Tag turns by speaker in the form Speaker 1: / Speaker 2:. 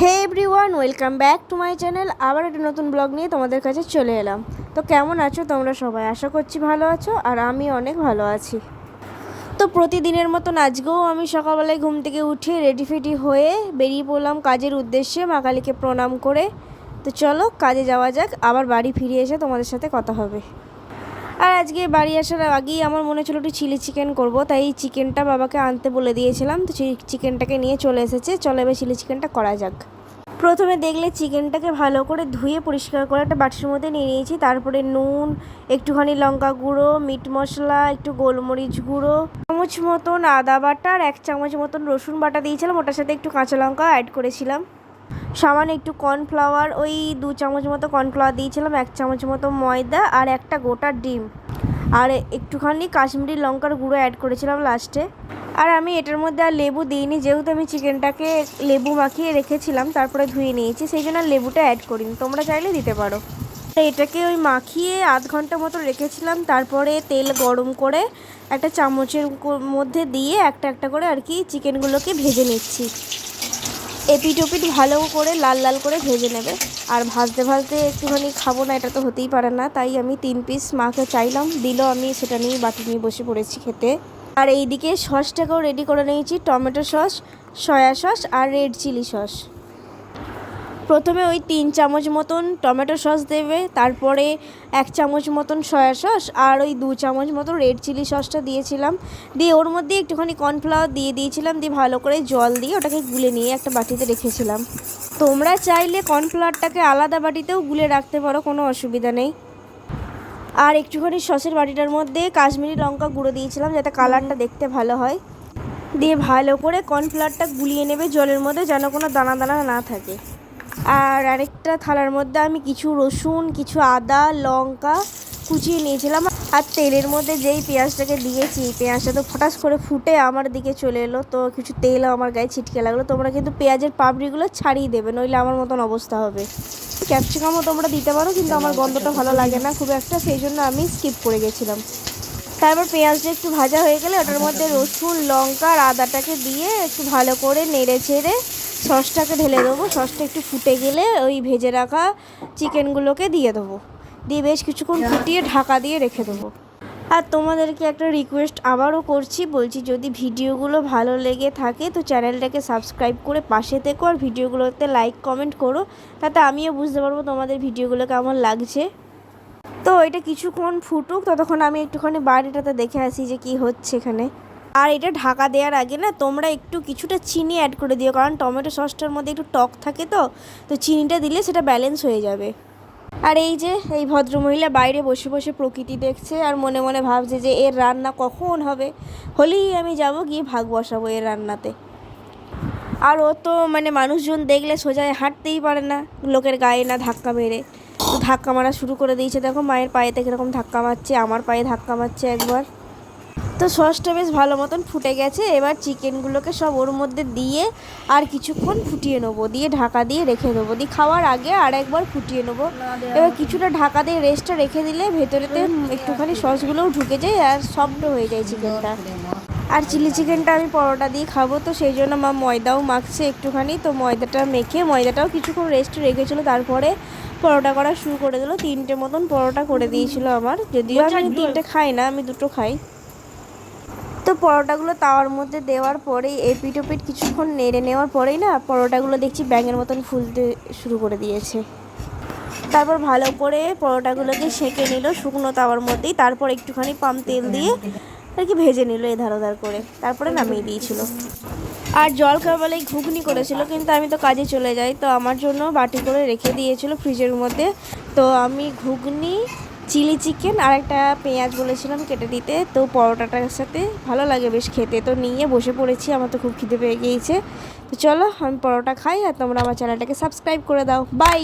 Speaker 1: Hey everyone welcome back to my channel আবার একটা নতুন ব্লগ নিয়ে তোমাদের কাছে চলে এলাম। তো কেমন আছো তোমরা সবাই? আশা করছি ভালো আছো আর আমি অনেক ভালো আছি। তো প্রতিদিনের মতন আজকেও আমি সকালবেলায় ঘুম থেকে উঠে রেডি ফেডি হয়ে বেরিয়ে পড়লাম কাজের উদ্দেশ্যে মা কালীকে প্রণাম করে। তো চলো কাজে যাওয়া যাক, আবার বাড়ি ফিরে এসে তোমাদের সাথে কথা হবে। আর আজকে বাড়ি আসার আগেই আমার মনে ছিল একটু চিলি চিকেন করব, তাই এই চিকেনটা বাবাকে আনতে বলে দিয়েছিলাম। তো চিকেনটাকে নিয়ে চলে এসেছে, চলো এবার চিলি চিকেনটা করা যাক। প্রথমে দেখলে চিকেনটাকে ভালো করে ধুয়ে পরিষ্কার করে একটা বাটির মধ্যে নিয়ে নিয়েছি। তারপরে নুন, একটুখানি লঙ্কা গুঁড়ো, মিট মশলা, একটু গোলমরিচ গুঁড়ো, চামচ মতন আদা বাটা আর এক চামচ মতন রসুন বাটা দিয়েছিলাম। ওটার সাথে একটু কাঁচা লঙ্কা অ্যাড করেছিলাম। সামান্য একটু কর্নফ্লাওয়ার ওই দু চামচ মতো কর্নফ্লাওয়ার দিয়েছিলাম, এক চামচ মতো ময়দা আর একটা গোটা ডিম। আর একটুখানি কাশ্মীরি লঙ্কার গুঁড়ো অ্যাড করেছিলাম লাস্টে আর আমি এটার মধ্যে আর লেবু দিইনি, যেহেতু আমি চিকেনটাকে লেবু মাখিয়ে রেখেছিলাম, তারপরে ধুয়ে নিয়েছি, সেই জন্য লেবুটা অ্যাড করিনি। তোমরা চাইলে দিতে পারো। এটাকে ওই মাখিয়ে আধ ঘণ্টা মতো রেখেছিলাম, তারপরে তেল গরম করে একটা চামচের মধ্যে দিয়ে একটা একটা করে আর কি চিকেনগুলোকে ভেজে নিচ্ছি। এপিট ওপিট ভালো করে, লাল লাল করে ভেজে নেবে। আর ভাজতে ভাজতে একটুখানি খাব না, এটা তো হতেই পারে না। তাই আমি তিন পিস মাকে চাইলাম, দিল আমি, সেটা নিয়ে বাটি নিয়ে বসে পড়েছি খেতে। আর এইদিকে সসটাকেও রেডি করে নিয়েছি, টমেটো সস, সয়া সস আর রেড চিলি সস। প্রথমে ওই তিন চামচ মতন টমেটো সস দেবে, তারপরে এক চামচ মতন সয়া সস আর ওই দু চামচ মতন রেড চিলি সসটা দিয়েছিলাম। দিয়ে ওর মধ্যে একটুখানি কর্নফ্লাওয়ার দিয়ে দিয়েছিলাম, দিয়ে ভালো করে জল দিয়ে ওটাকে গুলে নিয়ে একটা বাটিতে রেখেছিলাম। তোমরা চাইলে কর্নফ্লাওয়ারটাকে আলাদা বাটিতেও গুলে রাখতে পারো, কোনো অসুবিধা নেই। আর একটুখানি সসের বাটিটার মধ্যে কাশ্মীরি লঙ্কা গুঁড়ো দিয়েছিলাম, যাতে কালারটা দেখতে ভালো হয়। দিয়ে ভালো করে কর্নফ্লাওয়ারটা গুলিয়ে নেবে জলের মধ্যে, যেন কোনো দানা দানা না থাকে। আর আরেকটা থালার মধ্যে আমি কিছু রসুন, কিছু আদা, লঙ্কা কুচিয়ে নিয়েছিলাম আর তেলের মধ্যে যেই পেঁয়াজটাকে দিয়েছি পেঁয়াজটা তো ফটাস করে ফুটে আমার দিকে চলে এলো। তো কিছু তেলও আমার গায়ে ছিটকে লাগল। তোমরা কিন্তু পেঁয়াজের পাপড়িগুলো ছাড়িয়ে দেবে, নইলে আমার মতন অবস্থা হবে। ক্যাপসিকামও তোমরা দিতে পারো, কিন্তু আমার গন্ধটা ভালো লাগে না খুব একটা, সেই জন্য আমি স্কিপ করে গেছিলাম। তারপর পেঁয়াজটা একটু ভাজা হয়ে গেলে ওটার মধ্যে রসুন, লঙ্কা আর আদাটাকে দিয়ে একটু ভালো করে নেড়ে ছেড়ে সসটাকে ঢেলে দেবো। সসটা একটু ফুটে গেলে ওই ভেজে রাখা চিকেনগুলোকে দিয়ে দেবো। দিয়ে বেশ কিছুক্ষণ ফুটিয়ে ঢাকা দিয়ে রেখে দেবো। আর তোমাদেরকে একটা রিকোয়েস্ট আবারও করছি, বলছি যদি ভিডিওগুলো ভালো লেগে থাকে তো চ্যানেলটাকে সাবস্ক্রাইব করে পাশে থেকো আর ভিডিওগুলোতে লাইক কমেন্ট করো, তাতে আমিও বুঝতে পারব তোমাদের ভিডিওগুলো কেমন লাগছে। তো এটা কিছুক্ষণ ফুটুক, ততক্ষণ আমি একটুখানি বাড়িটাতে দেখে আসি যে কি হচ্ছে এখানে। আর এটা ঢাকা দেওয়ার আগে না, তোমরা একটু কিছুটা চিনি অ্যাড করে দিও, কারণ টমেটো সসটার মধ্যে একটু টক থাকে তো তো চিনিটা দিলে সেটা ব্যালেন্স হয়ে যাবে। আর এই যে, এই ভদ্রমহিলা বাইরে বসে বসে প্রকৃতি দেখছে, আর মনে মনে ভাবছে যে এর রান্না কখন হবে? হলেই আমি যাব গিয়ে ভাগ বসাবো এর রান্নাতে। আর ও তো মানে মানুষজন দেখলে সোজায় হাঁটতেই পারে না, লোকের গায়ে না ধাক্কা মেরে। ধাক্কা মারা শুরু করে দিয়েছে, দেখো মায়ের পায়েতে কীরকম ধাক্কা মারছে, আমার পায়ে ধাক্কা মারছে একবার। তো সসটা বেশ ভালো মতন ফুটে গেছে। এবার চিকেনগুলোকে সব ওর মধ্যে দিয়ে আর কিছুক্ষণ ফুটিয়ে নেব। দিয়ে ঢাকা দিয়ে রেখে দেবো। দিয়ে খাওয়ার আগে আর একবার ফুটিয়ে নেব। এবার কিছুটা ঢাকা দিয়ে রেস্টটা রেখে দিলে ভেতরেতে একটুখানি সসগুলোও ঢুকে যায় আর সফট হয়ে যায় চিকেনটা। আর চিলি চিকেনটা আমি পরোটা দিয়ে খাব। তো সেই জন্য মা ময়দাও মাখছে একটুখানি। তো ময়দাটা মেখে ময়দাটাও কিছুক্ষণ রেস্টে রেখেছিলো। তারপরে পরোটা করা শুরু করে দিল। তিনটে মতন পরোটা করে দিয়েছিল আমার। যদিও আমি তিনটে খাই না আমি দুটো খাই। তো পরোটাগুলো তাওয়ার মধ্যে দেওয়ার পরেই এপিট ওপিট কিছুক্ষণ নেড়ে নেওয়ার পরেই না পরোটাগুলো দেখছি ব্যাঙের মতন ফুলতে শুরু করে দিয়েছে। তারপর ভালো করে পরোটাগুলোকে সেঁকে নিল শুকনো তাওয়ার মধ্যেই, তারপর একটুখানি পাম তেল দিয়ে আর কি ভেজে নিল এধার ওধার করে। তারপরে নামিয়ে দিয়েছিল। আর জল খাওয়াবেলায় ঘুগনি করেছিল, কিন্তু আমি তো কাজে চলে যাই, তো আমার জন্য বাটি করে রেখে দিয়েছিল ফ্রিজের মধ্যে। তো আমি ঘুগনি চিলি চিকেন আর একটা পেঁয়াজ বলেছিলাম কেটে দিতে। তো পরোটাটার সাথে ভালো লাগে বেশ খেতে। তো নিয়ে বসে পড়েছি, আমার তো খুব খিদে পেয়ে গিয়েছে। তো চলো, আমি পরোটা খাই আর তোমরা আমার চ্যানেলটাকে সাবস্ক্রাইব করে দাও। বাই!